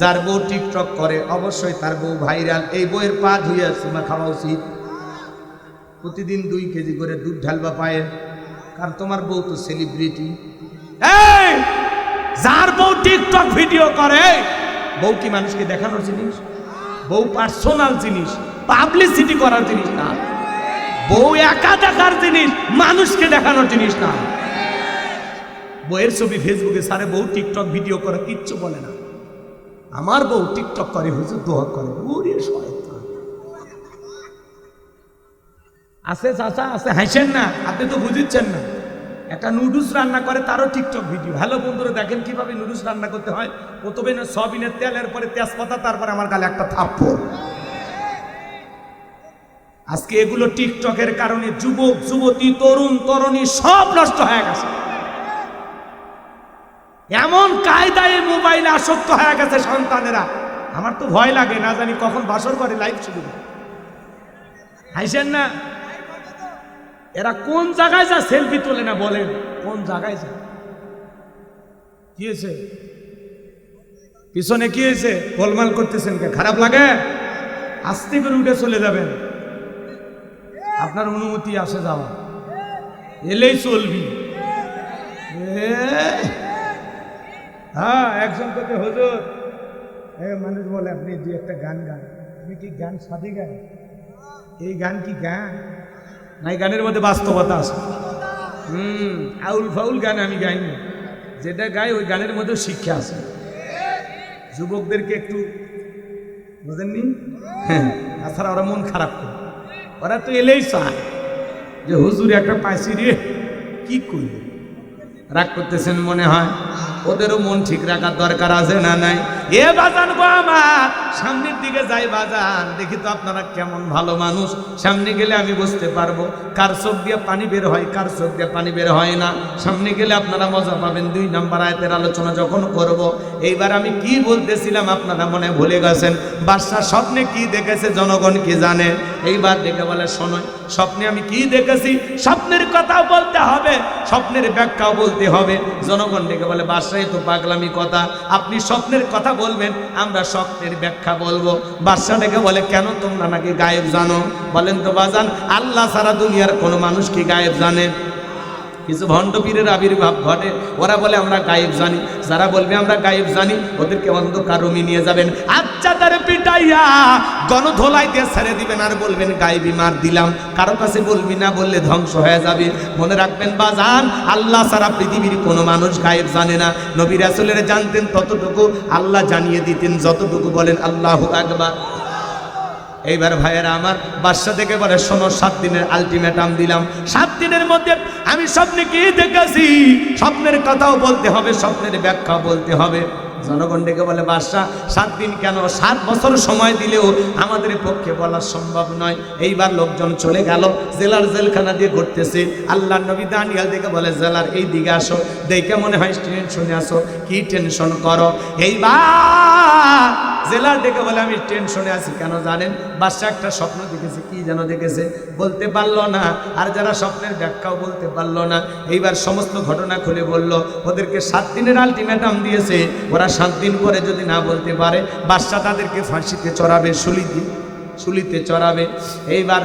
যার বউ টিকটক করে, অবশ্যই তার বউ ভাইরাল। এই বইয়ের পা ধুয়ে চুমা খাওয়া উচিত। প্রতিদিন দুই কেজি করে দুধ ঢালবা পায়ের। কারণ তোমার বউ তো সেলিব্রিটি যার বউ টিকটক ভিডিও করে, বউ কি মানুষকে দেখানোর জিনিস? বউ পার্সোনাল জিনিস, পাবলিসিটি করার জিনিস না। বউ একা দেখার জিনিস, মানুষকে দেখানোর জিনিস না। বউয়ের ছবি ফেসবুকে সারে, বউ টিকটক ভিডিও করে, কিচ্ছু বলে না। আমার বউ টিকটক করে, হুজুর দোয়া করে। আছে চাচা, আছে। হাসেন না, আপনি তো বুঝিচ্ছেন না। একটা নুডলস রান্না করে, তারও টিকটক ভিডিও। হ্যালো বন্ধুরা, দেখেন কীভাবে নুডলস রান্না করতে হয়। প্রথমে না সবিনের তেলের পরে তেজপাতা, তারপরে আমার গালে একটা থাপ্পড়। আজকে এগুলো টিকটকের কারণে যুবক, যুবতী, তরুণ, তরুণী সব নষ্ট হয়ে গেছে। এমন কায়দায় মোবাইল আসক্ত হয়ে গেছে সন্তানেরা। আমার তো ভয় লাগে না জানি কখন বাসর করে লাইভ শুরু করে হাইছেন না? এরা কোন জায়গায় যা সেলফি তোলে না বলেন? কোন জায়গায় যা কি হয়েছে? পিছনে কি হয়েছে? গোলমাল করতেছেন কে? খারাপ লাগে? আস্তে করে উঠে চলে যাবেন। আপনার অনুমতি আসে যাওয়া এলেই চলবি। এ, হ্যাঁ একজন করতে হুজুর। এ মানুষ বলে আপনি দু একটা গান গান। আপনি কি গান সাথে গান? এই গান কি গান? না এই গানের মধ্যে বাস্তবতা আছে। হুম আউল ফাউল গান আমি গাইনি। যেটা গাই ওই গানের মধ্যে শিক্ষা আছে। যুবকদেরকে একটু বুঝেননি? হ্যাঁ। তাছাড়া ওরা মন খারাপ করে। ওরা তো এলেই চায় যে হুজুর একটা পাইছি রে কি করি? রাগ করতেছেন মনে হয়? ওদেরও মন ঠিক রাখার দরকার আছে না নাই? এ বাজান গো আমার, সামনের দিকে যাই বাজান, দেখি তো আপনারা কেমন ভালো মানুষ। সামনে গেলে আমি বুঝতে পারব। কার চোখ দিয়ে পানি বের হয়, কার চোখ দিয়ে পানি বের হয় না। সামনে গেলে আপনারা মজা পাবেন। দুই নাম্বার আয়তের আলোচনা যখন করব, এইবার আমি কি বলতেছিলাম আপনারা মনে ভুলে গেছেন? বাদশাহ স্বপ্নে কি দেখেছে, জনগণ কি জানে? এইবার দেখে বলে, শোনো, স্বপ্নে আমি কি দেখেছি? স্বপ্নের কথা বলতে হবে, স্বপ্নের ব্যাখ্যাও বলতে হবে। জনগণ ডেকে বলে, বাদশাহ তো পাগলামি কথা। আপনি স্বপ্নের কথা বলবেন, আমরা স্বপ্নের ব্যাখ্যা বলব। বাদশাহ ডেকে বলে, কেন তোমরা নাকি গায়েব জানো? বলেন তো, বাজান, আল্লাহ সারা দুনিয়ার কোনো মানুষ কি গায়েব জানে? কিছু ভণ্ড পীরের আবির্ভাব ঘটে। ওরা বলে, আমরা গায়েব জানি। যারা বলবে, আমরা গায়েব জানি। ওদেরকে অন্ধকার রুমি নিয়ে যাবেন। আচ্ছা তারে পিটাইয়া গণধোলাই দিয়ে ছেড়ে দিবেন আর বলবেন, গায়েবি মার দিলাম। কারও কাছে বলবি না, বললে ধ্বংস হয়ে যাবে। মনে রাখবেন, বাজান, আল্লাহ সারা পৃথিবীর কোনো মানুষ গায়েব জানে না। নবী রাসুলের জানতেন ততটুকু, আল্লাহ জানিয়ে দিতেন যতটুকু বলেন, আল্লাহ আকবার। এইবার ভাইয়েরা আমার বাদশা থেকে বলে, শোনো, সাত দিনের আলটিমেটাম দিলাম। সাত দিনের মধ্যে আমি স্বপ্নে কি দেখেছি? স্বপ্নের কথাও বলতে হবে, স্বপ্নের ব্যাখ্যা বলতে হবে। জনগণ ডেকে বলে, বাদশাহ, সাত দিন কেন? সাত বছর সময় দিলেও আমাদের পক্ষে বলা সম্ভব নয়। এইবার লোকজন চলে গেল, জেলার জেলখানা দিয়ে ঘুরতেছে। আল্লাহ নবী দানিয়াল দেখে বলে, জেলার এই দিকে আসো, দেখে মনে হয় টেনশনে আসো কি টেনশন করো? এইবার জেলার দেখে বলে, আমি টেনশনে আছি। কেন জানেন? বাদশা একটা স্বপ্ন দেখেছে, কি যেন দেখেছে? বলতে পারল না। আর যারা স্বপ্নের ব্যাখ্যাও বলতে পারল না। এইবার সমস্ত ঘটনা খুলে বলল। ওদেরকে সাত দিনের আলটিমেটাম দিয়েছে। ওরা সাত দিন পরে যদি না বলতে পারে বাচ্চা তাদেরকে ফাঁসিতে চড়াবে শুলিতে শুলিতে চড়াবে। এইবার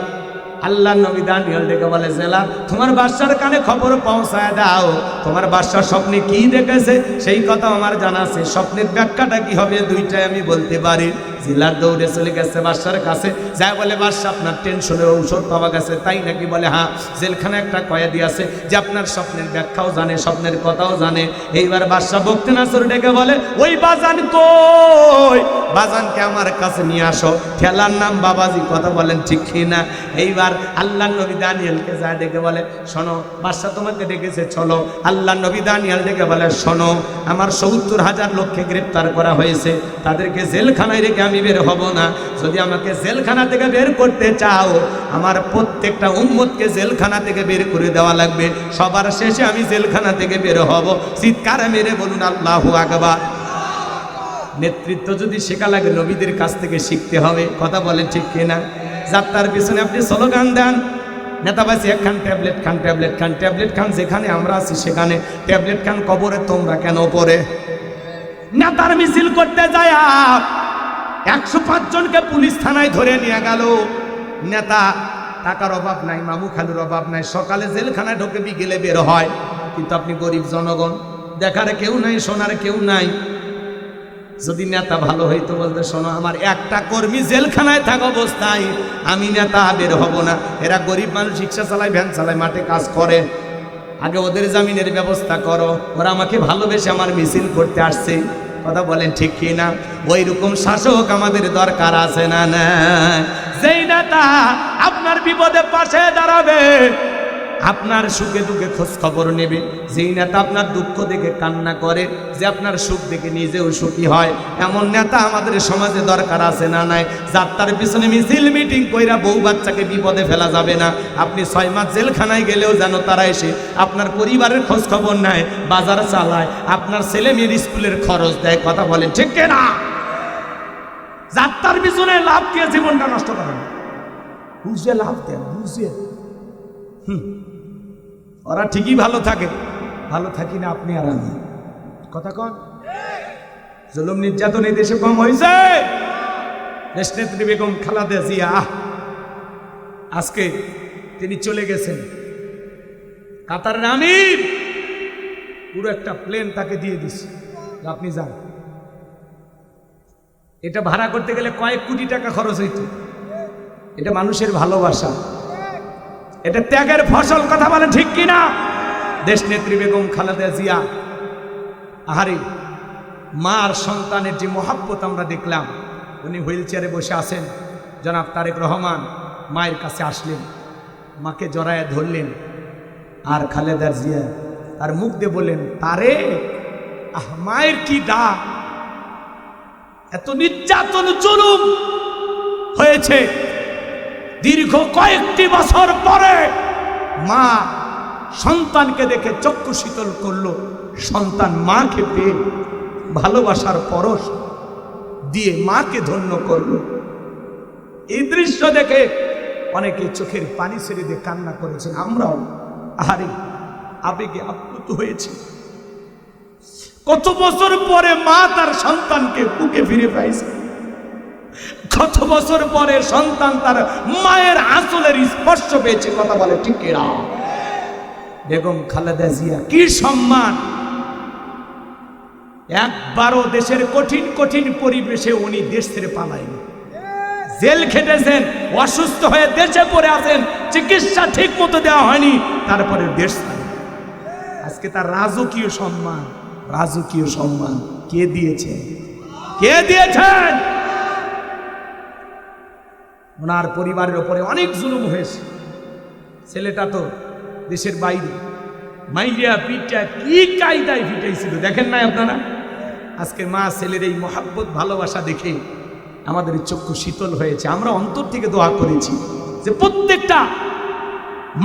আল্লাহ নবী দানিয়াল ডেকে বলে, জেলা, তোমার বাদশার কানে খবর পৌঁছায় দাও। তোমার বাচ্চার স্বপ্নে কি দেখেছে? সেই কথা আমার জানা আছে। স্বপ্নের ব্যাখ্যাটা কি হবে? দুইটাই আমি বলতে পারি। জেলার দৌড়ে চলে গেছে বাদশার কাছে। যাই বলে, বাদশা, আপনার টেনশনের ঔষধ পাওয়া গেছে। তাই নাকি বলে হ্যাঁ জেলখানে একটা কয়েদি আছে, যে আপনার স্বপ্নের ব্যাখ্যাও জানে, স্বপ্নের কথাও জানে। এইবার বাদশা ভক্তি নাসর ডেকে বলে, ওই বাজান কই? বাজানকে আমার কাছে নিয়ে আসো। খেলার নাম বাবাজি, কথা বলেন ঠিক না? এইবার আল্লাহ নবী দানিয়ালকে যা ডেকে বলে, শোনো, বাদশা তোমাকে ডেকেছে, চলো। আল্লাহ নবী দানিয়াল ডেকে বলে, শোনো, আমার সত্তর হাজার লোককে গ্রেপ্তার করা হয়েছে। তাদেরকে জেলখানায় রেখে আমি বের হব না। যদি আমাকে জেলখানা থেকে বের করতে চাও, আমার প্রত্যেকটা উম্মতকে জেলখানা থেকে বের করে দেওয়া লাগবে। সবার শেষে আমি জেলখানা থেকে বের হব। চিৎকার মেরে বলুন, আল্লাহু আকবার। নেতৃত্ব যদি শেখা লাগে, নবীদের কাছ থেকে শিখতে হবে। কথা বলেন ঠিক কিনা? যাত্রার পিছনে আপনি স্লোগান দেন। নেতাবাসী একখান ট্যাবলেট খান ট্যাবলেট খান ট্যাবলেট খান, যেখানে আমরা আছি সেখানে। ট্যাবলেট খান কবরে তোমরা কেন পরে নেতার মিছিল করতে যায় একশো জনকে পুলিশ থানায় ধরে নিয়ে গেল। নেতা, টাকার অভাব নাই, মামু খালুর অভাব নাই। সকালে জেলখানায় ঢোকে বিকেলে বের হয়। কিন্তু আপনি গরিব জনগণ, দেখার কেউ নাই, শোনার কেউ নাই। যদি নেতা ভালো হইতো বলতে, শোনো, আমার একটা কর্মী জেলখানায় থাকা অবস্থায়, আমি নেতা, বের হব না। এরা গরিব মানুষ, রিক্সা চালায়, ভ্যান চালায়, মাঠে কাজ করে। আগে ওদের জামিনের ব্যবস্থা করো। ওরা আমাকে ভালোবেসে আমার মিছিল করতে আসছে। কথা বলেন ঠিক কি না ওই রকম শাসক আমাদের দরকার আছে না না যেই নেতা আপনার বিপদে পাশে দাঁড়াবে আপনার সুখে দুঃখে খোঁজ খবর নেবে। যেই নেতা আপনার দুঃখ দেখে কান্না করে, যে আপনার সুখ দেখে নিজেও সুখী হয়। এমন নেতা আমাদের সমাজে দরকার আছে না নাই? যাত্রার পিছনে মিছিল, মিটিং কইরা বউ বাচ্চাকে বিপদে ফেলা যাবে না। আপনি ছয় মাস জেলখানায় গেলেও যেন তারা এসে আপনার পরিবারের খোঁজ খবর নেয়, বাজার চালায়, আপনার ছেলে মেয়ের স্কুলের খরচ দেয়, কথা বলেন, ঠিক না? যাত্রার পিছনে লাভ কে জীবনটা নষ্ট করেন? বুঝে লাভ দেন, বুঝে। ওরা ঠিকই ভালো থাকে। ভালো থাকি না আপনি আর আমি। কথা কন। জুলুম নির্যাতন এই দেশে কম হয়েছে দেশনেত্রী বেগম খালাদা জিয়া, আজকে তিনি চলে গেছেন। কাতারের আমির। পুরো একটা প্লেন তাকে দিয়ে দিছে। আপনি যান। এটা ভাড়া করতে গেলে কয়েক কোটি টাকা খরচ হইত। এটা মানুষের ভালোবাসা। এটা ত্যাগের ফসল, কথা বলে ঠিক কিনা? দেশ নেত্রী বেগম খালেদা জিয়া, আহারে, মার সন্তানের যে মহাব্বত আমরা দেখলাম, উনি হুইল চেয়ারে বসে আছেন। জনাব তারেক রহমান মায়ের কাছে আসলেন, মাকে জড়ায় ধরলেন। আর খালেদা জিয়া তার মুখ দিয়ে বললেন, তারে, আহ, মায়ের কি দা? এত নির্যাতন, জুলুম হয়েছে। দীর্ঘ কয়েকটি বছর পরে মা সন্তানকে দেখে চক্ষু শীতল করল। সন্তান মাকে পেয়ে ভালোবাসার পরশ দিয়ে মাকে ধন্য করল। এই দৃশ্য দেখে অনেকে চোখের পানি ছেড়ে দিয়ে কান্না করেছে। আমরাও, আহারে, আবেগে আপ্লুত হয়েছি। কত বছর পরে মা তার সন্তানকে বুকে ফিরে পাইছে। কত বছর পরে সন্তান তার মায়ের আঁচলের স্পর্শ পেয়েছে, কথা বলে ঠিক এরা বেগম খালেদা জিয়া, কি সম্মান! একবারও দেশের কঠিন কঠিন পরিবেশে উনি দেশ ছেড়ে পালাইনি জেল খেটেছেন, অসুস্থ হয়ে দেশে পড়ে আছেন, চিকিৎসা ঠিক মতো দেওয়া হয়নি, তারপরে দেশ আজকে তার রাজকীয় সম্মান রাজকীয় সম্মান কে দিয়েছে? কে দিয়েছেন? ওনার পরিবারের ওপরে অনেক জুলুম হয়েছে। ছেলেটা তো দেশের বাইরে। মাইরিয়া পিঠা কি কায়দায় ফিটাইছিল দেখেন নাই আপনারা? আজকে মা ছেলের এই মহাব্বত, ভালোবাসা দেখে আমাদের চক্ষু শীতল হয়েছে। আমরা অন্তর থেকে দোয়া করেছি যে প্রত্যেকটা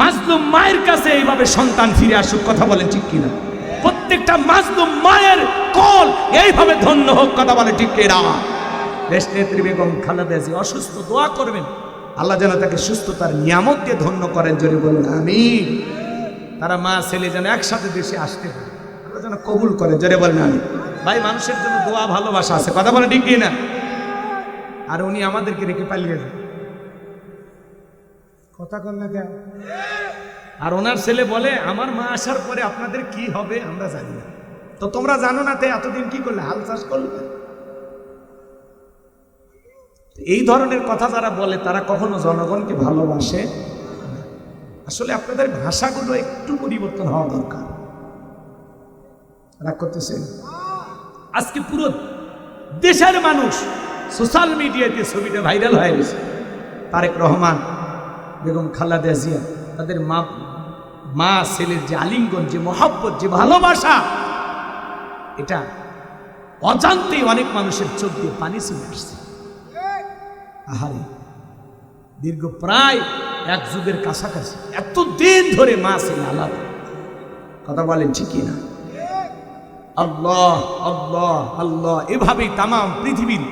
মাজলুম মায়ের কাছে এইভাবে সন্তান ফিরে আসুক, কথা বলেন ঠিক কিনা? প্রত্যেকটা মাজলুম মায়ের কল এইভাবে ধন্য হোক, কথা বলে ঠিক কিনা? দেশ নেত্রী বেগম খালেদা জি অসুস্থ, দোয়া করবেন। আল্লাহ যেন তাকে সুস্থতার নিয়ামত দিয়ে ধন্য করেন, জোরে বলুন আমি তারা মা, ছেলে যেন একসাথে দেশে আসতে পারে। আল্লাহ যেন কবুল করে, জোরে বলেন আমি ভাই, মানুষের জন্য দোয়া, ভালোবাসা আছে। কথা বলে ঠিক না আর উনি আমাদেরকে রেখে পালিয়ে যান। কথা কন না কেন? আর ওনার ছেলে বলে, আমার মা আসার পরে আপনাদের কি হবে আমরা জানি না। তো তোমরা জানো না তাই এতদিন কি করলে? হাল চাষ করলে? এই ধরনের কথা যারা বলে, তারা কখনো জনগণকে ভালোবাসে আসলে আপনাদের ভাষাগুলো একটু পরিবর্তন হওয়া দরকার। রাগ করতেছেন আজকে পুরো দেশের মানুষ সোশ্যাল মিডিয়াতে ছবিটা ভাইরাল হয়ে গেছে। তারেক রহমান, বেগম খালাদা জিয়া, তাদের মা মা ছেলের যে আলিঙ্গন, যে মহাব্বত, যে ভালোবাসা, এটা অজান্তেই অনেক মানুষের চোখ দিয়ে পানি চলে আসছে। আহারে, দীর্ঘ প্রায় এক যুগের কাছাকাছি এত দিন ধরে মা ছিল আলাদা কথা বলেন ঠিকই না আল্লাহ আল্লাহ আল্লাহ, এভাবেই তাম পৃথিবীর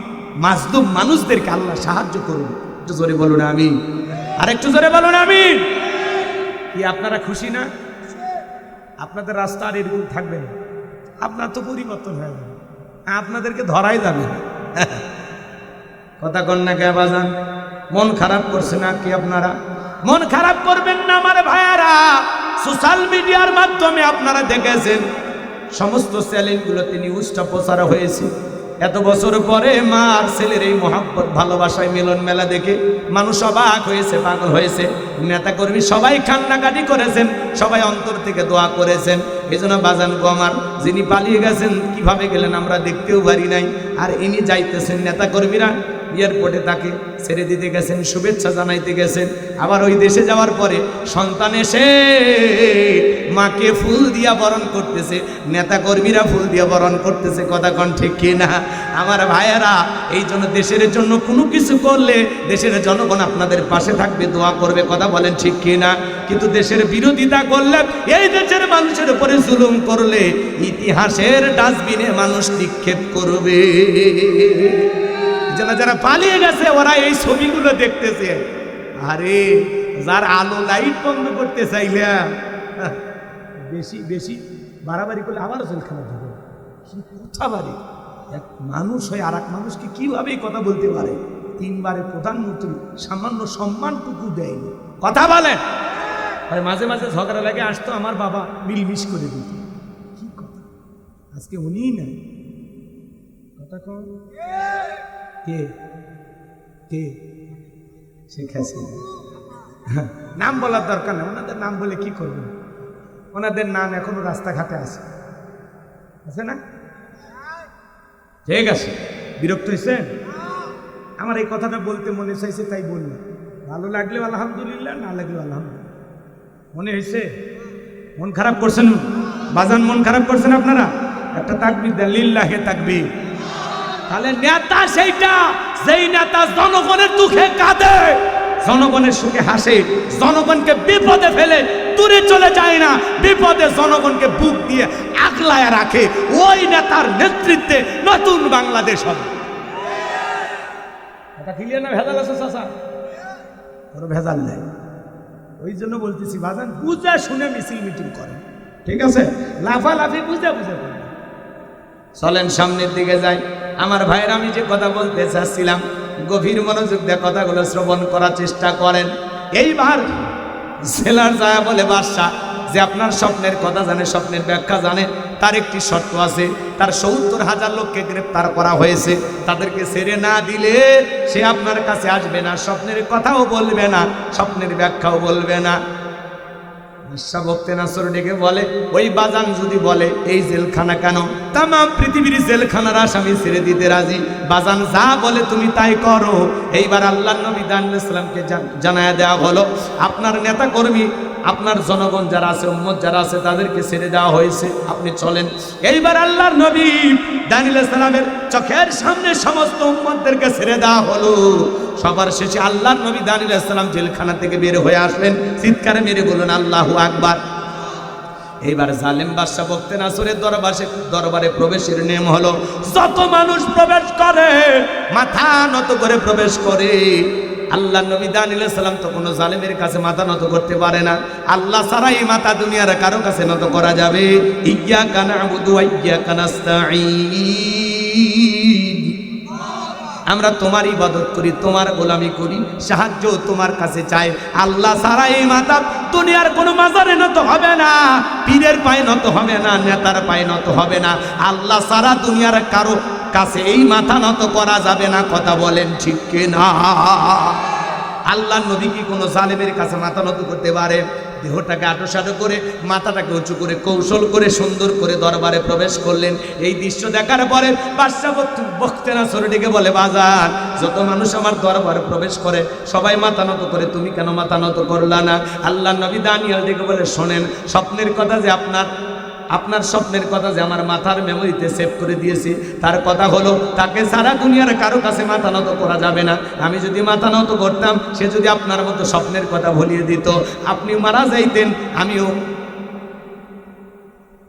মাজলুম মানুষদেরকে আল্লাহ সাহায্য করুন। একটু জোরে বলুন আমি আর একটু জোরে বলুন আমি কি আপনারা খুশি না? আপনাদের রাস্তা আর এরকম থাকবে না। আপনার তো পরিবর্তন হয়ে যাবে। আপনাদেরকে ধরাই যাবে। কথা কন্যা কে বাজান? মন খারাপ করছে না কি আপনারা? মন খারাপ করবেন না আমার ভাইয়ারা। সোশ্যাল মিডিয়ার মাধ্যমে আপনারা দেখেছেন, সমস্ত চ্যানেলগুলোতে নিউজটা প্রচার হয়েছে। এত বছর পরে মা আর ছেলের এই মহাব্বত, ভালোবাসায় মিলন মেলা দেখে মানুষ অবাক হয়েছে, পাগল হয়েছে। নেতাকর্মী সবাই কান্নাকাটি করেছেন, সবাই অন্তর থেকে দোয়া করেছেন। এই জন্য বাজান গো আমার, যিনি পালিয়ে গেছেন, কীভাবে গেলেন আমরা দেখতেও পারি নাই। আর ইনি যাইতেছেন নেতাকর্মীরা এয়ারপোর্টে তাকে ছেড়ে দিতে গেছেন, শুভেচ্ছা জানাইতে গেছেন। আবার ওই দেশে যাওয়ার পরে সন্তান এসে মাকে ফুল দিয়া বরণ করতেছে নেতা কর্মীরা ফুল দিয়া বরণ করতেছে, কথা কন ঠিক কিনা আমার ভাইয়েরা, এই জন্য দেশের জন্য কোনো কিছু করলে দেশের জনগণ আপনাদের পাশে থাকবে, দোয়া করবে, কথা বলেন ঠিক কিনা কিন্তু দেশের বিরোধিতা করলে, এই দেশের মানুষের উপরে জুলুম করলে ইতিহাসের ডাস্টবিনে মানুষ নিক্ষেপ করবে। যারা যারা পালিয়ে গেছে ওরা এই ছবিগুলো দেখতেছে। আরে যার আলো লাইট বন্ধ করতে চাইলে হ্যাঁ, বেশি বেশি বাড়াবাড়ি করলে আবারও জেলখানা ঢুকে কি কথা বাড়ি। এক মানুষ হয়ে আর এক মানুষকে কীভাবে কথা বলতে পারে? তিনবারে প্রধানমন্ত্রী সামান্য সম্মানটুকু দেয়নি। কথা বলেন ভাই মাঝে মাঝে ঝগড়া লাগে আসতো আমার বাবা মিলমিশ করে দিত। কি কথা? আজকে উনিই নাই। কথা কম কে? কে? শেখ হাসিনা। নাম বলার দরকার নেই। ওনাদের নাম বলে কি করবে? ওনাদের নাম এখনও রাস্তাঘাটে আছে। আছে না? ঠিক আছে। বিরক্ত হয়েছেন আমার এই কথাটা বলতে মনে চাইছে, তাই বললাম ভালো লাগলেও আলহামদুলিল্লাহ, না লাগলেও আলহামদুলিল্লাহ। মনে হয়েছে মন খারাপ করছেন? বাজান মন খারাপ করছেন আপনারা? একটা তাকবির দেন, লিল্লাহে তাকবির। তাহলে নেতা সেইটা যেই নেতা জনগণের দুঃখে কাঁদে জনগণের সুখে হাসে জনগণকে বিপদে ফেলে দূরে চলে যায় না বিপদে জনগণকে বুক দিয়ে আগলায় রাখে ওই নেতার নেতৃত্বে নতুন বাংলাদেশ হবে। এটা ক্লিয়ার না ভেজাল আছে চাষা কোনো ভেজাল নেই। ওই জন্য বলতেছি বাজান বুঝা শুনে মিছিল মিটিং করেন ঠিক আছে? লাফালাফি বুঝে বুঝে চলেন সামনের দিকে যাই। আমার ভাইয়ের আমি যে কথা বলতে চাচ্ছিলাম, গভীর মনোযোগ দিয়ে কথাগুলো শ্রবণ করার চেষ্টা করেন। এইবার জেলার যায় বলে বাদশাহ যে আপনার স্বপ্নের কথা জানে, স্বপ্নের ব্যাখ্যা জানে, তার একটি শর্ত আছে, তার সত্তর হাজার লোককে গ্রেপ্তার করা হয়েছে। তাদেরকে ছেড়ে না দিলে সে আপনার কাছে আসবে না, স্বপ্নের কথাও বলবে না, স্বপ্নের ব্যাখ্যাও বলবে না। ঈর্ষা ভক্তে নাসর ডেকে বলে, ওই বাজান যদি বলে, এই জেলখানা কেন? তাম পৃথিবীর জেলখানার আসামি ছেড়ে দিতে রাজি। বাজান যা বলে তুমি তাই করো। এইবার আল্লাহ নবী দানিসামকে জানায় দেওয়া হলো। আপনার নেতা কর্মী আপনার জনগণ যারা আছে, উম্মত যারা আছে, তাদেরকে ছেড়ে দেওয়া হয়েছে। আপনি চলেন। এইবার আল্লাহর নবী দানিল সালামের চোখের সামনে সমস্ত উম্মতদেরকে ছেড়ে দেওয়া হলো। সবার শেষে আল্লাহর নবী দানিল সালাম জেলখানা থেকে বের হয়ে আসলেন। চিৎকারে মেরে বলুন আল্লাহু আকবার। এইবার জালেম বাদশাহ বক্তে নাসরের দরবারে দরবারে প্রবেশের নিয়ম হলো, যত মানুষ প্রবেশ করে, মাথা নত করে প্রবেশ করে। আল্লাহ নবী দানিল সালাম তো কোনো জালেমের কাছে মাথা নত করতে পারে না। আল্লাহ ছাড়াই মাথা দুনিয়ার কারও কাছে নত করা যাবে। ইয়া কানা আবুদু ইয়া কানাস্তাঈন আমরা তোমার ইবাদত করি, তোমার গোলামি করি, সাহায্য তোমার কাছে চাই। আল্লাহ সারা এই মাতা দুনিয়ার কোনো মাজারে নত হবে না, পীরের পায়ে নত হবে না, নেতার পায়ে নত হবে না। আল্লাহ সারা দুনিয়ার কারও কাছে এই মাথা নত করা যাবে না, কথা বলেন ঠিক কিনা? আল্লাহ নবী কি কোনো জালেমের কাছে মাথা নত করতে পারে? দেহটাকে আটোসাটো করে, মাথাটাকে উঁচু করে, কৌশল করে, সুন্দর করে দরবারে প্রবেশ করলেন। এই দৃশ্য দেখার পরে বাদশাহ বক্তে না সরডিকে বলে বাজার যত মানুষ আমার দরবারে প্রবেশ করে, সবাই মাথা নত করে, তুমি কেন মাথা নত করলা না? আল্লাহ নবী দানিয়াল ডেকে বলে, শোনেন, স্বপ্নের কথা যে আপনার আপনার স্বপ্নের কথা যে আমার মাথার মেমোরিতে সেভ করে দিয়েছি, তার কথা হলো, তাকে সারা দুনিয়ার কারও কাছে মাথা নত করা যাবে না। আমি যদি মাথা নত করতাম, সে যদি আপনার মতো স্বপ্নের কথা ভুলিয়ে দিত, আপনি মারা যাইতেন, আমিও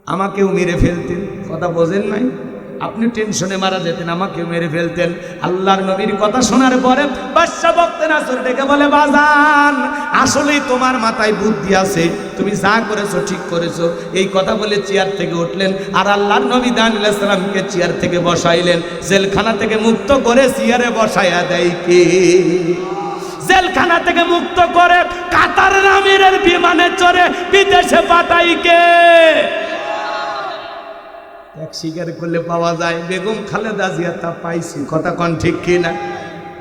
আমাকেও মেরে ফেলতেন। কথা বোঝেন নাই? আপনি টেনশনে মারা যেতেন আমাকে মেরে ফেলতেন। আল্লাহর নবীর কথা শোনার পরে বাদশা বক্তে নাসর ডেকে বলে, বাজান, আসলেই তোমার মাথায় বুদ্ধি আছে। তুমি যা করেছ, ঠিক করেছ। এই কথা বলে চেয়ার থেকে উঠলেন আর আল্লাহর নবী দান সালামকে চেয়ার থেকে বসাইলেন। জেলখানা থেকে মুক্ত করে চেয়ারে বসাইয়া দেয় কে? জেলখানা থেকে মুক্ত করে কাতার আমিরের বিমানে চড়ে বিদেশে পাঠাই কে? এক স্বীকার করলে পাওয়া যায়। বেগম খালেদা জিয়া তা পাইছি। কথা কন ঠিক কিনা?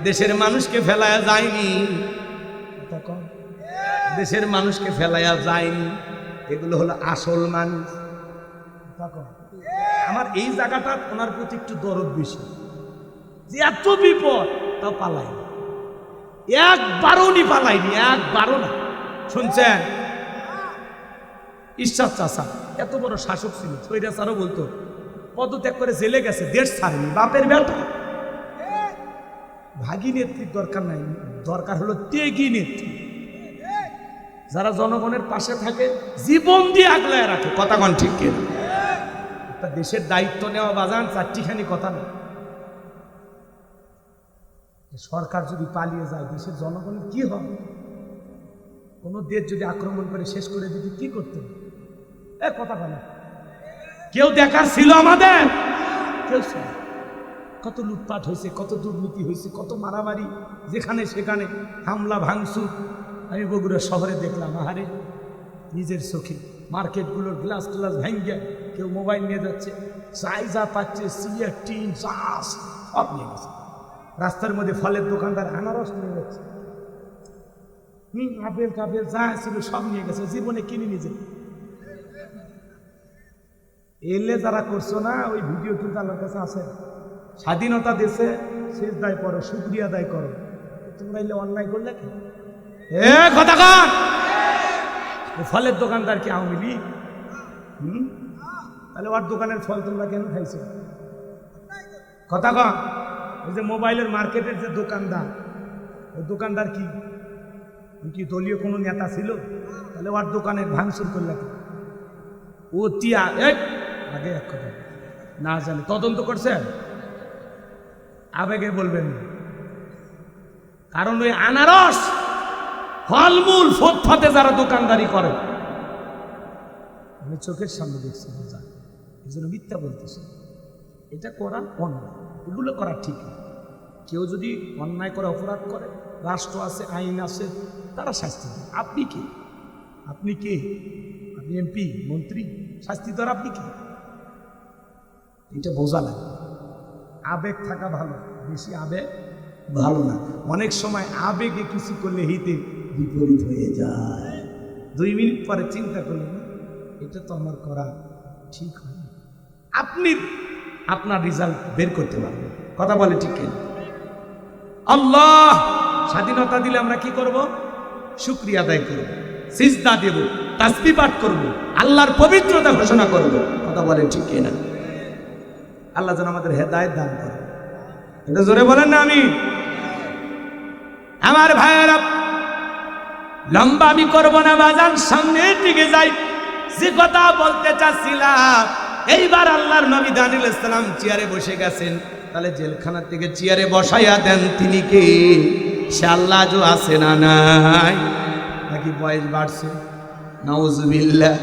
দেশের মানুষকে ফেলায়া যায়নি। দেশের মানুষকে ফেলায়া যায়নি। এগুলো হলো আসল মানুষ। আমার এই জায়গাটা ওনার প্রতি একটু দরদ বেশি। যে এত বিপদ, তাও পালাই একবারও নি পালাইনি একবারও না। শুনছেন? ঈশ্বর চাষা এত বড় শাসক ছিল সৈরাচারও বলতো পদত্যাগ করে জেলে গেছে, দেশ ছাড়েনি, বাপের বেটা। ভাগী নেত্রীর দরকার নাই, দরকার হলো তেগি নেত্রী। যারা জনগণের পাশে থাকে, জীবন দিয়ে আগলায় রাখে, কথা কন ঠিক কিনা? একটা দেশের দায়িত্ব নেওয়া বাজান, চারটিখানি কথা না। সরকার যদি পালিয়ে যায়, দেশের জনগণের কি হবে? কোনো দেশ যদি আক্রমণ করে, শেষ করে দিতে কি করতে? এ, কথা বলে কেউ দেখার ছিল আমাদের? কেউ ছিল কত লুটপাট হয়েছে, কত দুর্নীতি হয়েছে, কত মারামারি, যেখানে সেখানে হামলা, ভাঙচুর। আমি বগুড়া শহরে দেখলাম, আহারে, নিজের চোখে মার্কেটগুলোর গ্লাস গ্লাস ভেঙ্গে কেউ মোবাইল নিয়ে যাচ্ছে চাই যা পাচ্ছে সিয়ার টিন, চাষ, সব নিয়ে গেছে। রাস্তার মধ্যে ফলের দোকানদার আনারস নিয়ে যাচ্ছে। হুম আপেল টাপেল যা ছিল সব নিয়ে গেছে, জীবনে কিনে নিজে এলে যারা করছ না, ওই ভিডিও কিন্তু আল্লাহর কাছে আছে। স্বাধীনতা দেশে শেষ দায় করো শুক্রিয়া দায় করো। তোমরা এলে অন্যায় করলে কি? এ, কথা কন! ফলের দোকানদার কি আওয়ামী লীগ? হুম? তাহলে ওর দোকানের ফল তোমরা কেন খাইছো? কথা কন! ওই যে মোবাইলের মার্কেটের যে দোকানদার, ওই দোকানদার কি? কি দলীয় কোনো নেতা ছিল? তাহলে ওর দোকানের ভাঙচুর করলে কি? ও তিয়া এক আগে এক কথা। না জানে, তদন্ত করছেন? আবেগে বলবেন কারণ ওই আনারস ফলমূল ফুটফাতে যারা দোকানদারি করে, আমি চোখের সামনে দেখছি মজা এই জন্য মিথ্যা বলতেছি। এটা করা অন্যায়। এগুলো করা ঠিক কেউ যদি অন্যায় করে, অপরাধ করে, রাষ্ট্র আছে, আইন আছে, তারা শাস্তি দেয়। আপনি কে? আপনি কে? আপনি এমপি, মন্ত্রী? শাস্তি দেওয়ার আপনি কে? এটা বোঝা লাগে। আবেগ থাকা ভালো, বেশি আবেগ ভালো না। অনেক সময় আবেগে কিছু করলে হিতে বিপরীত হয়ে যায়। দুই মিনিট পরে চিন্তা করলেন, এটা তো আমার করা ঠিক হয় আপনি আপনার রেজাল্ট বের করতে পারবেন। কথা বলে ঠিক কিনা? আল্লাহ! স্বাধীনতা দিলে আমরা কি করব? শুক্রিয়া আদায় করব, সিজদা দেব তাসবি পাঠ করব, আল্লাহর পবিত্রতা ঘোষণা করব। কথা বলে ঠিক কিনা? আল্লাহ যেন আমাদের হেদায়ত দান করে এটা জোরে বলেন না আমি। আমার ভাইয়েরা, লম্বা আমি করব না, বাজান সামনের দিকে যাই। যে কথা বলতে চাচ্ছিলাম, এইবার আল্লাহর নবী দানিল ইসলাম চেয়ারে বসে গেছেন। তাহলে জেলখানা থেকে চেয়ারে বসাইয়া দেন তিনি কে? সে আল্লাহ আজও আছে না নাই? নাকি বয়স বাড়ছে? নাউজুবিল্লাহ।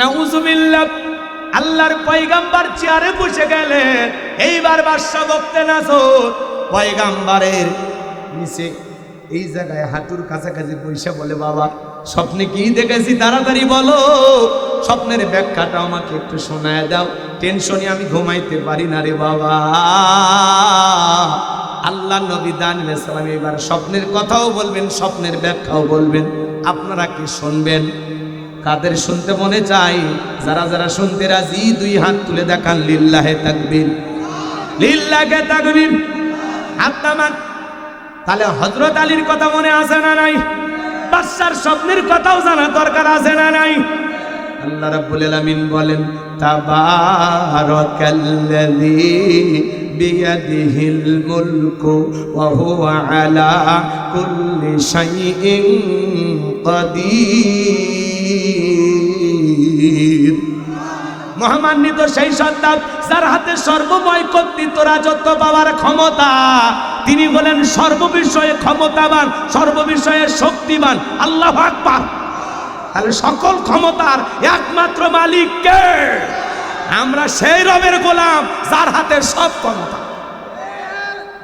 নাউজুবিল্লাহ। আল্লাহর পয়গাম্বার চেয়ারে বসে গেলেন এইবার বাদশা বকতে না পয়গাম্বারের নিচে, এই জায়গায় হাঁটুর কাছাকাছি পয়সা বলে, বাবা, স্বপ্নে কি দেখেছি? তাড়াতাড়ি বলো। স্বপ্নের ব্যাখ্যাটা আমাকে একটু শোনায় দাও। টেনশনে আমি ঘুমাইতে পারি না রে বাবা। আল্লাহ নবী দান সালাম এবার স্বপ্নের কথাও বলবেন, স্বপ্নের ব্যাখ্যাও বলবেন। আপনারা কি শুনবেন? কাদের শুনতে মনে চাই যারা যারা শুনতে রাজি, দুই হাত তুলে দেখান, লিল্লাহে তাকবীর। লিল্লাহে তাকবীর। হাত নামান। তাহলে হজরত আলীর কথা মনে আছে না নাই? বাদশার স্বপ্নের কথাও জানা দরকার আছে না নাই? আল্লাহ রাব্বুল আলামিন বলেন, তাবারাকাল্লাযী বিয়াদিহিল মুলকু ওয়া হুয়া আলা কুল্লি শাইইন মহামান্বিত সেই সন্তান যার হাতে সর্বময় কর্তৃত্ব রাজত্ব পাওয়ার ক্ষমতা। তিনি বলেন, সর্ববিষয়ে ক্ষমতাবান, সর্ববিষয়ে শক্তিমান আল্লাহ আকবার। তাহলে সকল ক্ষমতার একমাত্র মালিক কে? আমরা সেই রবের গোলাম, যার হাতে সব ক্ষমতা।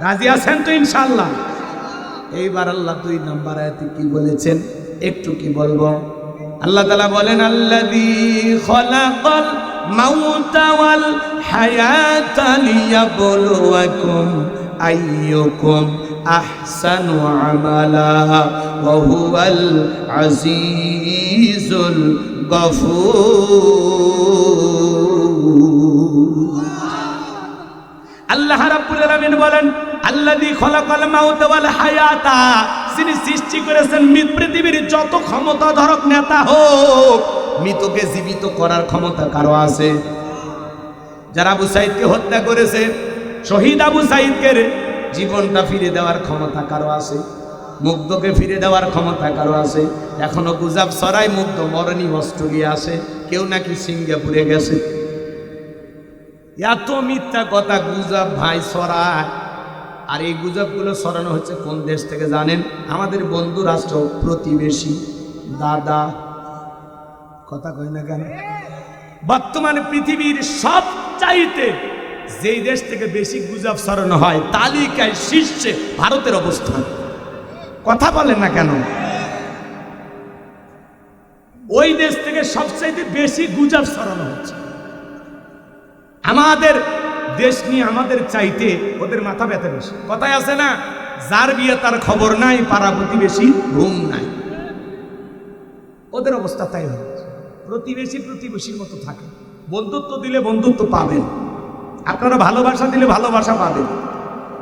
রাজি আছেন তো ইনশাল্লাহ এইবার আল্লাহ দুই নম্বর আয়াতে কি বলেছেন? একটু কি বলব? আল্লাহ তালা বলেন, আল্লাযী খলাকাল মাউতা ওয়াল হায়াতা লিয়াবলুয়াকুম আইয়ুকুম আহসানু আমালা, ওয়া হুয়াল আজিজুল গফুর। আল্লাহ রাব্বুল আলামিন বলেন, আল্লাযী খলাকাল মাউত ওয়াল হায়াতা যিনি সৃষ্টি করেছেন পৃথিবীর যত ক্ষমতা ধরক নেতা হোক, মৃতকে জীবিত করার ক্ষমতা কারও আছে? যারা আবু সাইদকে হত্যা করেছে, শহীদ আবু সাইদকে জীবনটা ফিরে দেওয়ার ক্ষমতা কারও আছে? মুগ্ধকে ফিরে দেওয়ার ক্ষমতা কারও আছে? এখনও গুজাব সরাই মুগ্ধ মরণী অস্ট্রেলিয়া আছে, কেউ নাকি সিঙ্গাপুরে গেছে? এত মিথ্যা কথা গুজব ভাই সরায় আর এই গুজবগুলো সরানো হচ্ছে কোন দেশ থেকে জানেন? আমাদের বন্ধু রাষ্ট্র, প্রতিবেশী, দাদা, কথা কই না কেন? বর্তমানে পৃথিবীর সব চাইতে যেই দেশ থেকে বেশি গুজব সরানো হয়, তালিকায় শীর্ষে ভারতের অবস্থান। কথা বলেন না কেন? ওই দেশ থেকে সবচাইতে বেশি গুজব সরানো হচ্ছে। আমাদের দেশ নিয়ে আমাদের চাইতে ওদের মাথা ব্যথা বেশি। কথায় আছে না, যার বিয়ে তার খবর নাই, পাড়া প্রতিবেশী ঘুম নাই। ওদের অবস্থা তাই হয়েছে প্রতিবেশী প্রতিবেশীর মতো থাকে। বন্ধুত্ব দিলে বন্ধুত্ব পাবেন। আপনারা ভালোবাসা দিলে ভালোবাসা পাবেন।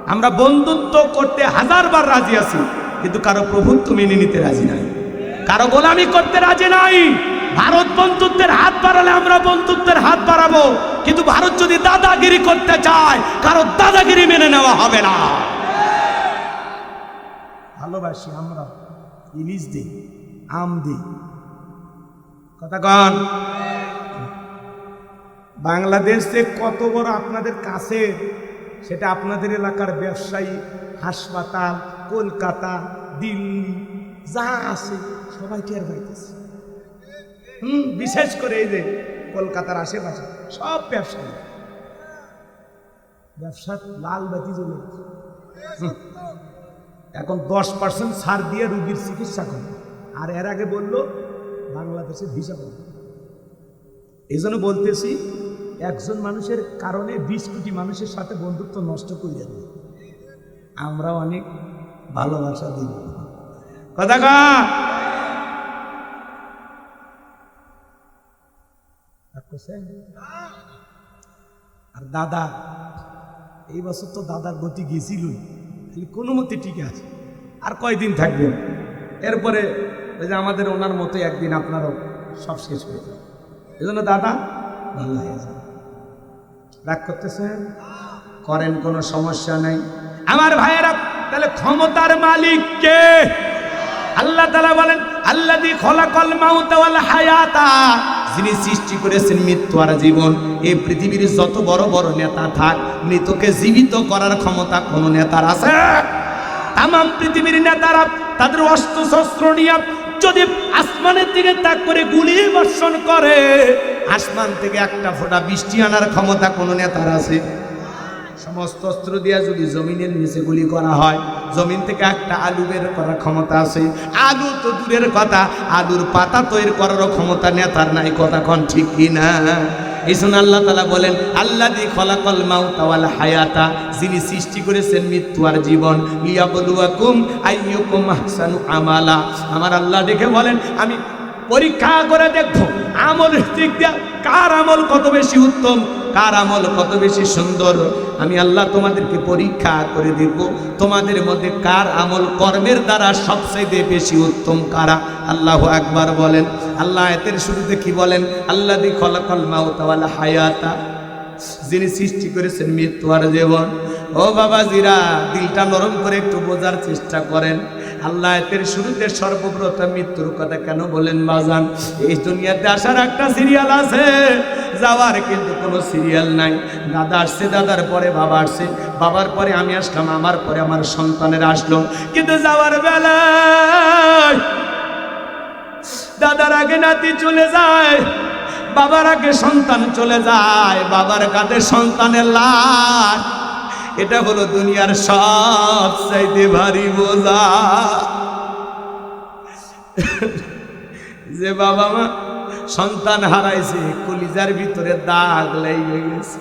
আমরা বন্ধুত্ব করতে হাজারবার রাজি আছি, কিন্তু কারও প্রভুত্ব মেনে নিতে রাজি নাই। কারও গোলামি করতে রাজি নাই। ভারত বন্ধুত্বের হাত বাড়ালে আমরা বন্ধুত্বের হাত বাড়াবো। কিন্তু ভারত যদি দাদাগিরি করতে চায়, কারও দাদাগিরি মেনে নেওয়া হবে না। ভালোবাসি আমরা, ইলিশ দিই আম দিই কথা কন। বাংলাদেশ যে কত বড় আপনাদের কাছে, সেটা আপনাদের এলাকার ব্যবসায়ী, হাসপাতাল, কলকাতা, দিল্লি, যা আছে সবাই টের পাইতেছে হুম, বিশেষ করে এই যে কলকাতার আশেপাশে, সব ব্যবসায়ী ব্যবসা লাল বাতি জ্বলে। এখন দশ পার্সেন্ট ছাড় দিয়ে রুগীর চিকিৎসা করে। আর এর আগে বলল, বাংলাদেশে ভিসা করবে এই জন্য বলতেছি, একজন মানুষের কারণে বিশ কোটি মানুষের সাথে বন্ধুত্ব নষ্ট করে যাবে আমরা অনেক ভালোবাসা দিব কথা কা আর দাদা, এই বছর তো দাদার গতি গেছিলই। খালি কোনো মতে ঠিক আছে। আর কয়দিন থাকবেন এরপরে ওই যে আমাদের ওনার মতো একদিন আপনারও সব শেষ হয়ে যাবে। এই জন্য দাদা, ভালো হয়ে যাবে। রাগ করতেছেন? করেন কোনো সমস্যা নাই। আমার ভাইয়েরা, তাহলে ক্ষমতার মালিক কে? আল্লাহ তালা বলেন আল্লাহ দি খলাকল মাউত ওয়াল হায়াতা। যিনি সৃষ্টি করেছেন মৃত্যু আর জীবন, এই পৃথিবীর যত বড় বড় নেতা থাক, মৃতকে জীবিত করার ক্ষমতা কোন নেতার আছে? তাম পৃথিবীর নেতারা তাদের অস্ত্র শস্ত্র নিয়ে যদি আসমানের দিকে তাক করে গুলি বর্ষণ করে, আসমান থেকে একটা ফোটা বৃষ্টি আনার ক্ষমতা কোন নেতার আছে? সমস্ত অস্ত্র দিয়া যদি জমিনের নিচে গুলি করা হয়, জমিন থেকে একটা আলু বের করার ক্ষমতা আছে। আলু তো দূরের কথা, আলুর পাতা তৈরি করারও ক্ষমতা নেতার নাই, কথা কন ঠিক কি না? এই আল্লাহ তালা বলেন আল্লাহ দি খলাকল মাউতাওয়াল হায়াতা যিনি সৃষ্টি করেছেন মৃত্যু আর জীবন। লিয়া বলুয়াকুম আইয়ুকুম আহসানু আমালা। আমার আল্লাহ দেখে বলেন, আমি পরীক্ষা করে দেখব আমলের দিক দিয়ে, কার আমল কত বেশি উত্তম, কার আমল কত বেশি সুন্দর। আমি আল্লাহ তোমাদেরকে পরীক্ষা করে দেখব, তোমাদের মধ্যে কার আমল কর্মের দ্বারা সবচেয়ে বেশি উত্তম কারা? আল্লাহ একবার বলেন। আল্লাহ এতের শুরুতে কি বলেন? আল্লাহ দি খলাকল মাউতাওয়াল হায়াতা। যিনি সৃষ্টি করেছেন মৃত্যু আর জীবন। ও বাবা জিরা দিলটা নরম করে একটু বোঝার চেষ্টা করেন। আল্লাহ এতের শুরুতে সর্বপ্রথম মৃত্যুর কথা কেন বলেন বাজান? এই দুনিয়াতে আসার একটা সিরিয়াল আছে। যাওয়ার কিন্তু কোনো সিরিয়াল নাই। দাদা আসছে, দাদার পরে বাবা আসছে। বাবার পরে আমি আসলাম, আমার পরে আমার সন্তানের আসলো। কিন্তু যাওয়ার বেলায় দাদার আগে নাতি চলে যায়, বাবার আগে সন্তান চলে যায়। বাবার কাঁধে সন্তানের লাশ। এটা হলো দুনিয়ার সব চাইতে ভারী বোঝা। যে বাবা মা সন্তান হারাইছে, কলিজার ভিতরে দাগ লেগে গেছে।